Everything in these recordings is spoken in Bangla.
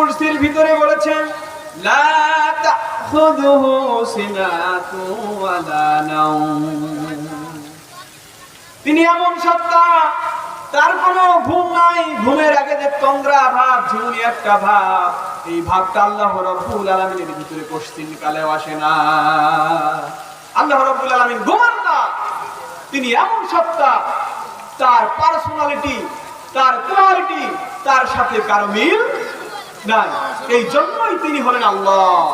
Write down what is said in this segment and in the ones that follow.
কুরসির ভিতরে বলেছেন তিনি এমন সত্তা, তার কোনো ঘুম নাই। ঘুমের আগে যে তন্দ্রা ভাব, ঝুমুনি একটা ভাব, এই ভাবটা আল্লাহ রব্বুল আলমিনের ভিতরে পশ্চিম কালেও আসে না। আল্লাহ রব্বুল আলমিন ঘুমান না তিনি এমন সত্তা, তার পার্সোনালিটি তার কোয়ালিটি তার সাথে কারও মিল নাই এই জন্যই তিনি হলেন আল্লাহ।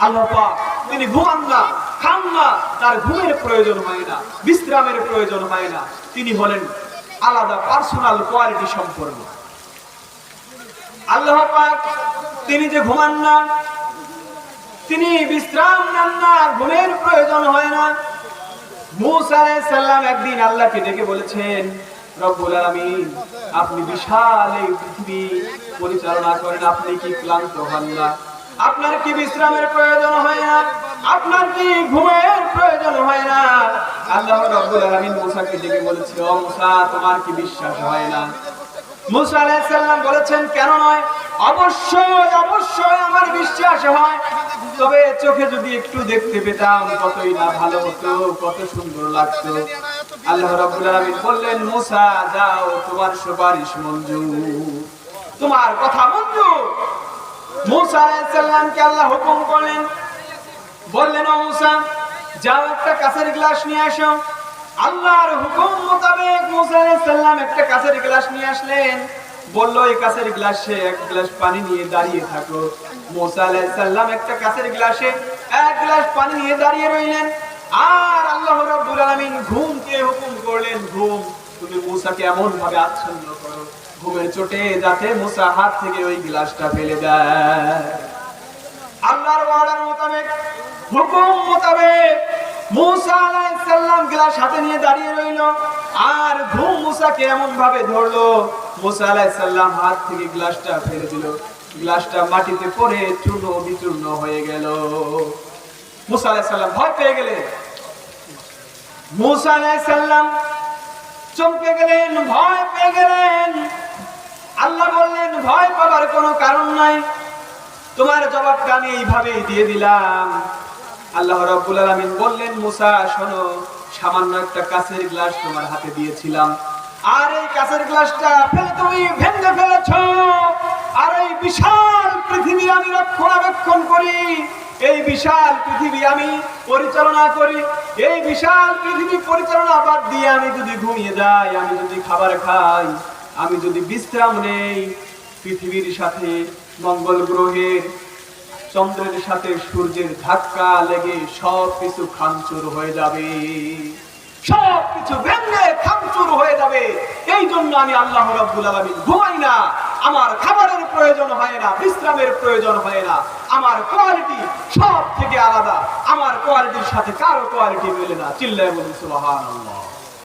আল্লাহ পাক, তিনি ঘুমান না, খান না, তার ঘুমের প্রয়োজন হয় না, বিশ্রামের প্রয়োজন হয় না। তিনি হলেন আলাদা পার্সোনাল কোয়ালিটি সম্পন্ন। আল্লাহ পাক, তিনি যে ঘুমান না, তিনি বিশ্রাম নেন না ঘুমের প্রয়োজন হয় না। মুসা আলাইহিস সালাম একদিন আল্লাহকে ডেকে বলেছেন আপনি বিশাল এই পৃথিবী পরিচালনা করেন, আপনি কি ক্লান্ত হন না? আপনার কি বিশ্রামের প্রয়োজন হয় না? আপনার কি ঘুমের প্রয়োজন হয় না? আল্লাহ রব্বুল আলামিন মুসাকে ডেকে বলেছে, ও মুসা, তোমার কি বিশ্বাস হয় না? বলেছেন, কেন নয়? অবশ্যই অবশ্যই আমার বিশ্বাস হয়। তবে চোখে যদি একটু দেখতে পেতাম, কতই না ভালো হতো, কত সুন্দর লাগতো। আল্লাহ রাব্বুল আলামিন বললেন, মুসা, যাও, তোমার সুপারিশ মঞ্জুর। তোমার কথা মঞ্জুর। মুসা আলাইহিস সালামকে আল্লাহ হুকুম করলেন, বললেন, ও মুসা, যাও একটা কাঁচের গ্লাস নিয়ে আসো। আল্লাহর হুকুম মোতাবেক মুসা আলাইহিস সালাম একটা কাছের গ্লাস নিয়ে আসলেন। বলল, এই কাছের গ্লাসে এক গ্লাস পানি নিয়ে দাঁড়িয়ে থাকো। মুসা আলাইহিস সালাম একটা কাছের গ্লাসে এক গ্লাস পানি নিয়ে দাঁড়িয়ে রইলেন। আর আল্লাহ রাব্বুল আলামিন ঘুমকে হুকুম করলেন, ঘুম, তুমি মুসাকে এমন ভাবে আচ্ছন্ন করো, ঘুমের চোটে যাতে মুসা হাত থেকে ওই গ্লাসটা ফেলে দেয়। আল্লাহর ওয়ার্ডার মোতাবেক, হুকুম মোতাবেক মুসা আলাইহিস সালাম গ্লাস হাতে নিয়ে দাঁড়িয়ে রইল, আর ঘুম মুসাকে এমন ভাবে ধরলো, মুসা আলাইহিস সালাম হাত থেকে গ্লাসটা ফেলে দিল। গ্লাসটা মাটিতে পড়ে চূর্ণ বিচূর্ণ হয়ে গেল। মুসা ভয় পেয়ে গেলেন মুসা চমকে গেলেন, ভয় পেয়ে গেলেন। আল্লাহ বললেন, ভয় পাবার কোনো কারণ নাই। তোমার জবাবটা আমি এইভাবেই দিয়ে দিলাম। আল্লাহ রাব্বুল আলামিন বললেন, মুসা, শোনো, সামান্য একটা কাঁচের গ্লাস তোমার হাতে দিয়েছিলাম। আর এই কাঁচের গ্লাসটা ফেলে তুমি ভেঙে ফেলেছো। আর এই বিশাল আমি রক্ষণাবেক্ষণ করি। এই বিশাল পৃথিবী আমি পরিচালনা করি। এই বিশাল পৃথিবী পরিচালনা বাদ দিয়ে আমি যদি ঘুমিয়ে যাই, আমি যদি খাবার খাই, আমি যদি বিশ্রাম নেই, পৃথিবীর সাথে মঙ্গল গ্রহের, চন্দ্রের সাথে সূর্যের ধাক্কা লেগে সব কিছু খামচুর হয়ে যাবে। সব কিছু ভেঙে খামচুর হয়ে যাবে। এই জন্য আমি আল্লাহ রাব্বুল আলামিন ঘুমাই না। আমার খাবারের প্রয়োজন হয় না, বিশ্রামের প্রয়োজন হয় না। আমার কোয়ালিটি সব থেকে আলাদা। আমার কোয়ালিটির সাথে কারও কোয়ালিটি মেলে না। চিল্লায় বলি সুবহানাল্লাহ।